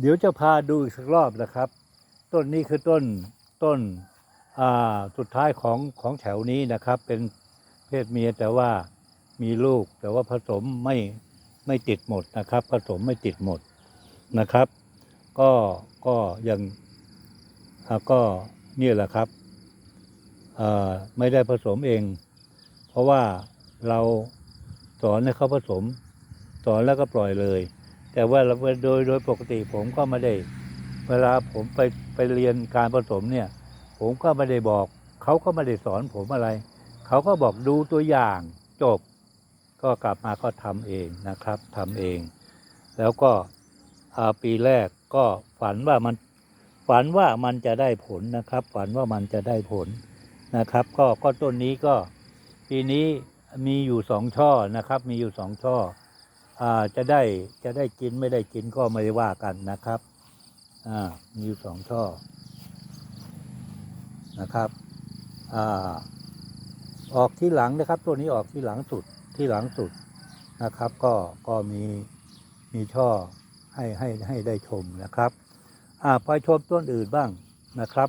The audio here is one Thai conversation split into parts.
เดี๋ยวจะพาดูอีกสักรอบนะครับ ต้นนี้คือต้นต้นอ่าสุดท้ายของของแถวนี้นะครับ เป็นเพศเมียแต่ว่ามีลูก แต่ว่าผสมไม่ไม่ติดหมดนะครับ ผสมไม่ติดหมดนะครับ ก็ก็ยังก็นี่แหละครับอ่าไม่ได้ผสมเอง เพราะว่าเราสอนให้เขาผสมสอนแล้วก็ปล่อยเลย แต่ว่าเราโดยโดยปกติผมก็ไม่ได้ เวลาผมไปไปเรียนการผสมเนี่ย ผมก็ไม่ได้บอก เขาก็ไม่ได้สอนผมอะไร เขาก็บอกดูตัวอย่างจบ ก็กลับมาก็ทำเองนะครับทำเอง แล้วก็ปีแรกก็ฝันว่ามันฝันว่ามันจะได้ผลนะครับ ฝันว่ามันจะได้ผลนะครับ ก็ก็ต้นนี้ก็ปีนี้มีอยู่สองช่อนะครับ มีอยู่สองช่อ จะได้จะได้กินไม่ได้กินก็ไม่ได้ว่ากันนะครับ อ่า มีสองช่อ นะครับ อ่า ออกที่หลังนะครับ ตัวนี้ออกที่หลังสุดที่หลังสุดนะครับ ก็ก็มีมีช่อให้ให้ให้ได้ชมนะครับ อ่าไปชมต้นอื่นบ้างนะครับ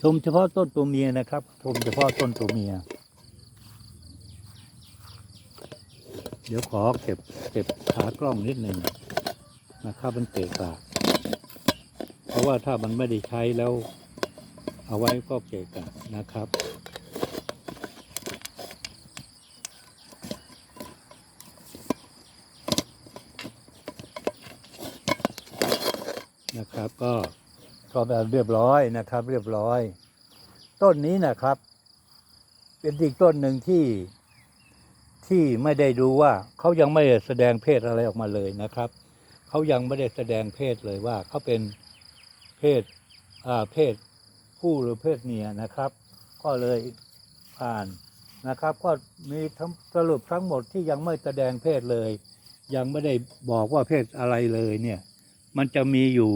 ชมเฉพาะต้นตัวเมียนะครับ ชมเฉพาะต้นตัวเมีย เดี๋ยวขอเก็บเก็บขากล้องนิดหนึ่งนะครับมันเกะกะเพราะว่าถ้ามันไม่ได้ใช้แล้ว เอาไว้ก็เกะกะนะครับนะครับก็ก็แบบเรียบร้อยนะครับ เรียบร้อย ต้นนี้นะครับ เป็นอีกต้นหนึ่งที่ ที่ไม่ได้ดูว่าเขายังไม่ได้แสดงเพศอะไรออกมาเลยนะครับ เขายังไม่ได้แสดงเพศเลยว่าเขาเป็นเพศอ่าเพศผู้หรือเพศเมียนะครับ ก็เลยผ่านนะครับ ก็มีทั้งสรุปทั้งหมดที่ยังไม่แสดงเพศเลย ยังไม่ได้บอกว่าเพศอะไรเลยเนี่ยมันจะมีอยู่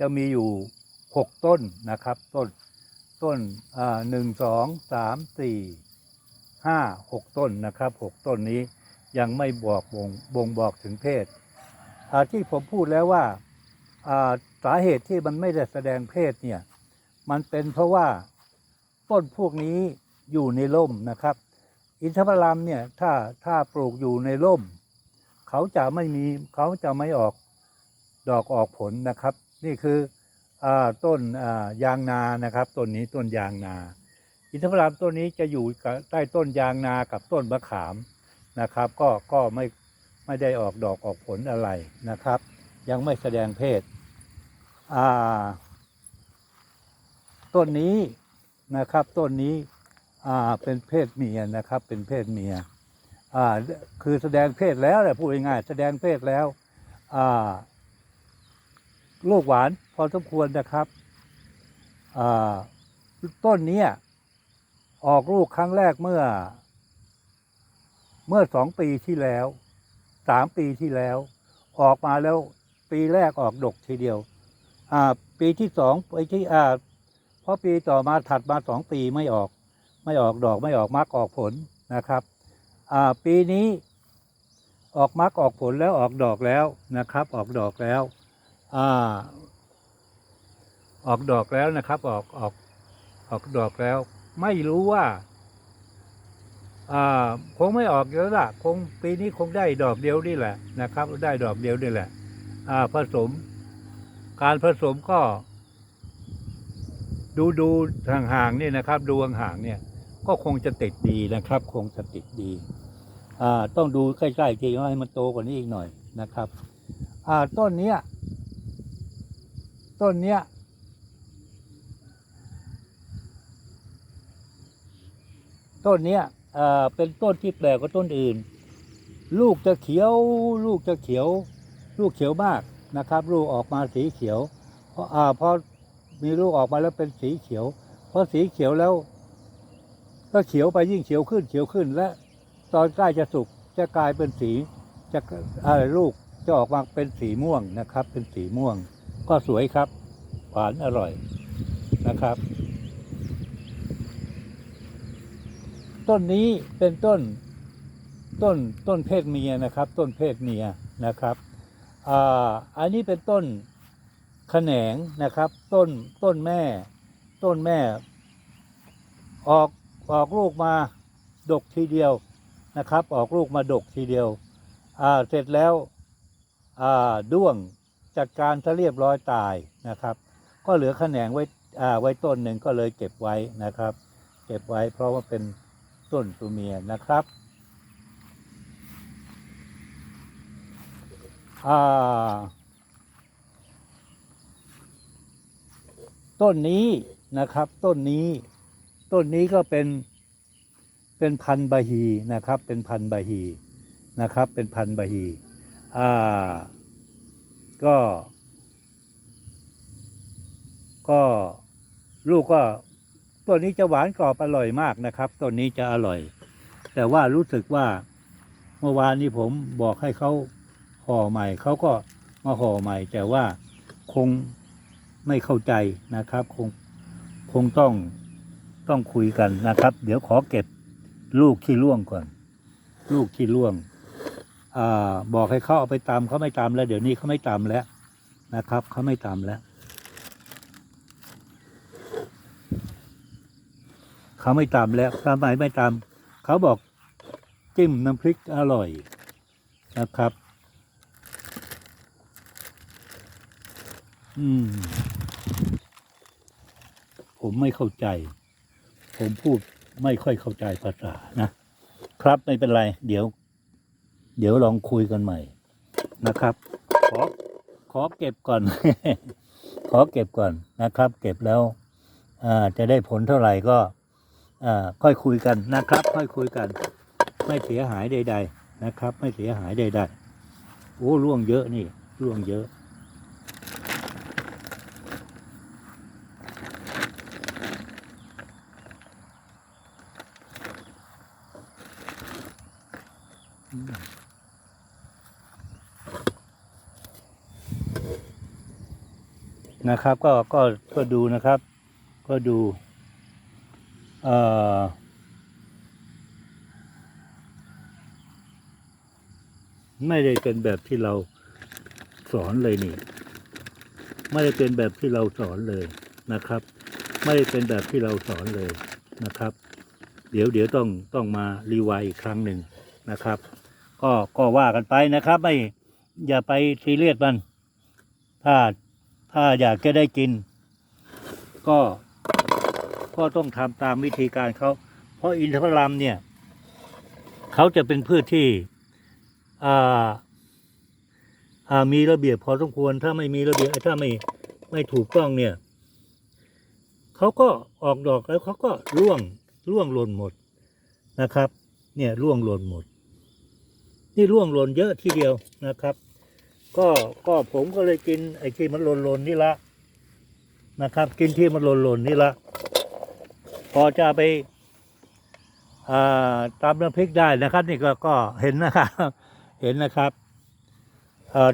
จะมีอยู่หกต้นนะครับ ต้นต้นอ่าหนึ่งสองสามสี่ ห้าหกต้นนะครับหกต้นนี้ยังไม่บอกบ่งบ่งบอกถึงเพศอาที่ผมพูดแล้วว่าสาเหตุที่มันไม่ได้แสดงเพศเนี่ยมันเป็นเพราะว่าต้นพวกนี้อยู่ในร่มนะครับ อินทผลัมเนี่ยถ้าถ้าปลูกอยู่ในร่ม เขาจะไม่มีเขาจะไม่ออกดอกออกผลนะครับ นี่คืออต้นยางนานะครับต้นนี้ต้นยางนา อินทผลัมต้นนี้จะอยู่ใต้ต้นยางนากับต้นมะขามนะครับ ก็ก็ไม่ไม่ได้ออกดอกออกผลอะไรนะครับ ยังไม่แสดงเพศอ่าต้นนี้นะครับต้นนี้อ่าเป็นเพศเมียนะครับ เป็นเพศเมียอ่าคือแสดงเพศแล้วแหละพูดง่ายๆแสดงเพศแล้วอ่าลูกหวานพอสมควรนะครับอ่าต้นนี้ ออกลูกครั้งแรกเมื่อ เมื่อสองปีที่แล้วสามปีที่แล้ว ออกมาแล้วปีแรกออกดกทีเดียว อ่า ปีที่สองปีที่อ่าเพราะปีต่อมาถัดมาสองปีไม่ออก ไม่ออกดอกไม่ออกมักออกผลนะครับ อ่า ปีนี้ออกมักออกผลแล้วออกดอกแล้วนะครับ ออกดอกแล้ว อ่า ออกดอกแล้วนะครับ ออกออกออกดอกแล้ว ไม่รู้ว่าคงไม่ออกเยอะละคงปีนี้คงได้ดอกเดียวนี่แหละนะครับ ได้ดอกเดียวนี่แหละผสม การผสมก็ ดูดูห่างๆนี่นะครับ ดูห่างๆเนี่ย ก็คงจะติดดีนะครับ คงจะติดดีต้องดูใกล้ๆทีว่าให้มันโตกว่านี้อีกหน่อยนะครับต้นเนี้ย ต้นเนี้ย ต้นเนี้ยเอ่อเป็นต้นที่แปลกกว่าต้นอื่น ลูกจะเขียว ลูกจะเขียว ลูกเขียวมากนะครับ ลูกออกมาสีเขียวเพราะอ่าพอมีลูกออกมาแล้วเป็นสีเขียวพอสีเขียวแล้ว ก็เขียวไปยิ่งเขียวขึ้นเขียวขึ้น และตอนใกล้จะสุกจะกลายเป็นสีจะเอ่อลูกจะออกมาเป็นสีม่วงนะครับ เป็นสีม่วง ก็สวยครับหวานอร่อยนะครับ ต้นนี้เป็นต้นต้นต้นเพศเมียนะครับ ต้นเพศเมียนะครับอ่าอันนี้เป็นต้นแขนงนะครับ ต้นต้นแม่ ต้นแม่ ออกออกลูกมาดกทีเดียวนะครับ ออกลูกมาดกทีเดียวอ่าเสร็จแล้วอ่าด้วงจัดการซะเรียบร้อยตายนะครับ ก็เหลือแขนงไว้อ่าไว้ต้นหนึ่งก็เลยเก็บไว้นะครับ เก็บไว้เพราะว่าเป็น ต้นตัวเมียนะครับอ่าต้นนี้นะครับ ต้นนี้ ต้นนี้ก็เป็นเป็นพันบาฮีนะครับ เป็นพันบาฮีนะครับ เป็นพันบาฮีอ่าก็ ก็ลูกก็ ตัวนี้จะหวานกรอบอร่อยมากนะครับตัวนี้จะอร่อย แต่ว่ารู้สึกว่าเมื่อวานนี้ผมบอกให้เขาห่อใหม่เขาก็มาห่อใหม่ แต่ว่าคงไม่เข้าใจนะครับ คงคงต้องต้องคุยกันนะครับ เดี๋ยวขอเก็บลูกที่ร่วงก่อน ลูกที่ร่วงอบอกให้เขาเอาไปตำเขาไม่ตำแล้ว เดี๋ยวนี้เขาไม่ตำแล้วนะครับเขาไม่ตำแล้ว เขาไม่ตำแล้วทำไมไม่ตำเขาบอกจิ้มน้ำพริกอร่อยนะครับ อืม ผมไม่เข้าใจ ผมพูดไม่ค่อยเข้าใจภาษานะ ครับไม่เป็นไร เดี๋ยว เดี๋ยวลองคุยกันใหม่นะครับ ขอขอเก็บก่อน ขอเก็บก่อนนะครับ เก็บแล้วอ่าจะได้ผลเท่าไหร่ก็ ค่อยคุยกันนะครับ ค่อยคุยกัน ไม่เสียหายใด ๆ นะครับ ไม่เสียหายใดๆโอ้ร่วงเยอะนี่ร่วงเยอะนะครับก็ก็ก็ดูนะครับ ก็ดู ไม่ได้เป็นแบบที่เราสอนเลยนี่ ไม่ได้เป็นแบบที่เราสอนเลยนะครับ ไม่ได้เป็นแบบที่เราสอนเลยนะครับ เดี๋ยวเดี๋ยวต้องต้องมารีไวซ์อีกครั้งหนึ่งนะครับ ก็ก็ว่ากันไปนะครับไม่อย่าไปซีเรียสมัน ถ้าถ้าอยากจะได้กิน ก็ ก็ต้องทำตามวิธีการเขาเพราะอินทผลัมเนี่ยเขาจะเป็นพืชที่อ่ามีระเบียบพอสมควร ถ้าไม่มีระเบียบถ้าไม่ไม่ถูกต้องเนี่ยเขาก็ออกดอกแล้วเขาก็ร่วงร่วงหล่นหมดนะครับ เนี่ยร่วงหล่นหมด นี่ร่วงหล่นเยอะทีเดียวนะครับ ก็ก็ผมก็เลยกินไอ้ที่มันหล่นหล่นนี่ละนะครับ กินที่มันหล่นหล่นนี่ละ พอจะไปตามน้ำพริกได้นะครับ นี่ก็ก็เห็นนะครับ เห็นนะครับ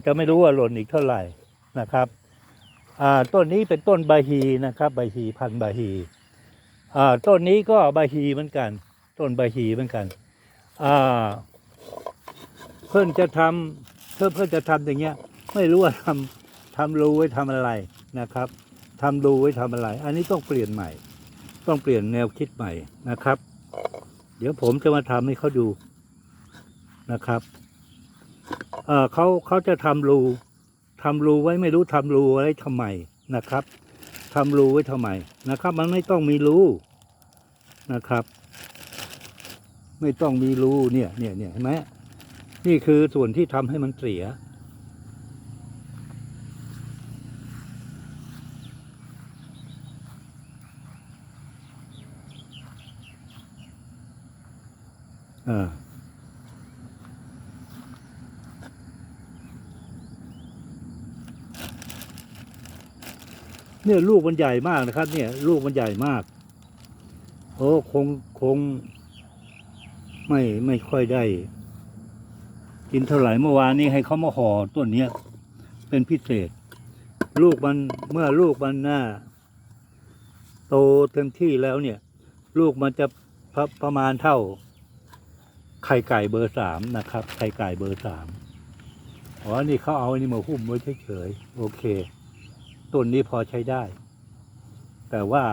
จะไม่รู้ว่าหล่นอีกเท่าไหร่นะครับต้นนี้เป็นต้นบาฮีนะครับบาฮีพันธุ์บาฮีต้นนี้ก็บาฮีเหมือนกัน ต้นบาฮีเหมือนกันเพื่อนจะทำเพื่อนเพื่อนจะทำอย่างเงี้ย ไม่รู้ว่าทำทำรูไว้ทำอะไรนะครับทำรูไว้ทำอะไร อันนี้ต้องเปลี่ยนใหม่ ต้องเปลี่ยนแนวคิดใหม่นะครับ เดี๋ยวผมจะมาทำให้เขาดูนะครับเเขาเขาจะทำรูทำรูไว้ไม่รู้ทำรูไว้ทำไมนะครับทำรูไว้ทำไมนะครับ มันไม่ต้องมีรูนะครับ ไม่ต้องมีรูเนี่ยเนี่ยเนี่ยเห็นไหมนี่คือส่วนที่ทำให้มันเสีย อ่าเนี่ยลูกมันใหญ่มากนะครับ เนี่ย ลูกมันใหญ่มากโอ้คงคง ไม่ไม่ค่อยได้ กินเท่าไหร่เมื่อวานนี้ให้เขามาห่อต้นเนี้ยเป็นพิเศษ ลูกมันเมื่อลูกมันน่าโตเต็มที่แล้วเนี่ย ลูกมันจะประประมาณเท่า ไข่ไก่เบอร์สามนะครับ ไข่ไก่เบอร์สามอ๋อ นี่เขาเอาอันนี้มาหุ้มไว้เฉยๆ โอเคต้นนี้พอใช้ได้ แต่ว่า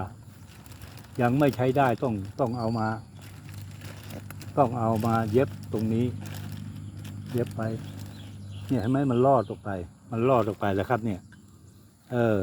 ยังไม่ใช้ได้ต้องต้องเอามา ต้องเอามาเย็บตรงนี้ เย็บไป เนี่ยเห็นไหมมันลอดออกไป มันลอดออกไปแล้วครับ เนี่ย เออ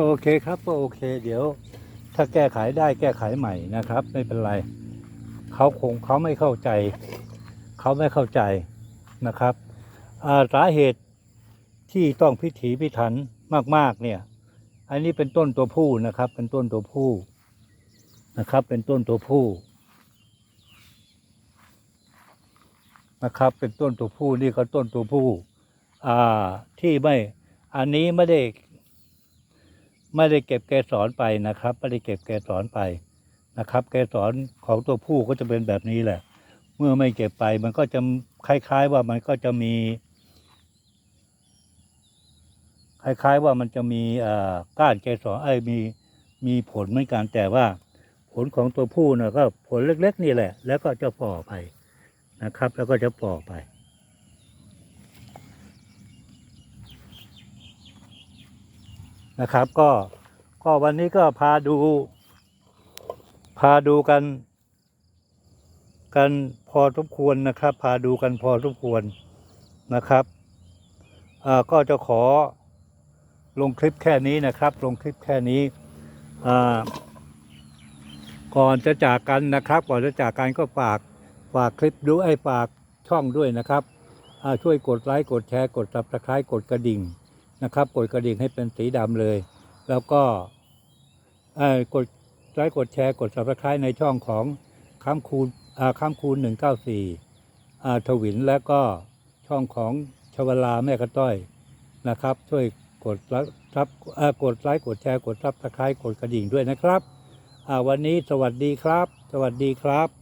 ก็โอเคครับก็โอเค เดี๋ยว ถ้าแก้ไขได้แก้ไขใหม่นะครับ ไม่เป็นไรเขาคงเขาไม่เข้าใจเขาไม่เข้าใจนะครับสาเหตุที่ต้องพิถีพิถันมาก ๆ เนี่ย อันนี้เป็นต้นตัวผู้นะครับ เป็นต้นตัวผู้นะครับ เป็นต้นตัวผู้นะครับ เป็นต้นตัวผู้นี่ก็ต้นตัวผู้ที่ไม่อันนี้ไม่ได้ ไม่ได้เก็บเกสรไปนะครับ ไม่ได้เก็บเกสรไปนะครับ เกสรของตัวผู้ก็จะเป็นแบบนี้แหละ เมื่อไม่เก็บไปมันก็จะคล้าย ๆ ว่ามันก็จะมี คล้าย ๆ ว่ามันจะมีอ่าก้านเกสรเอ้มีมีผลเหมือนกันแต่ว่า ผลของตัวผู้เนี่ยก็ผลเล็ก ๆ นี่แหละ แล้วก็จะฝ่อไปนะครับ แล้วก็จะฝ่อไป นะครับ ก็ก็วันนี้ก็พาดู พาดูกัน กันพอสมควรนะครับ พาดูกันพอสมควรนะครับก็จะขอลงคลิปแค่นี้นะครับ ลงคลิปแค่นี้ก่อนจะจากกันนะครับ ก่อนจะจากกันก็ฝากฝากคลิปดูไอ้ฝากช่องด้วยนะครับช่วยกดไลค์กดแชร์กด subscribe กดกระดิ่ง นะครับ กดกระดิ่งให้เป็นสีดำเลย แล้วก็กดไลค์กดแชร์กด subscribe ในช่องของค้ำคูณอ่าค้ำคูณหนึ่งเก้าสี่ทวินและก็ช่องของชวลาแม่กระต้อยนะครับ ช่วยกดไลค์ครับกดไลค์กดแชร์กดซับสไครต์กดกระดิ่งด้วยนะครับวันนี้สวัสดีครับ สวัสดีครับ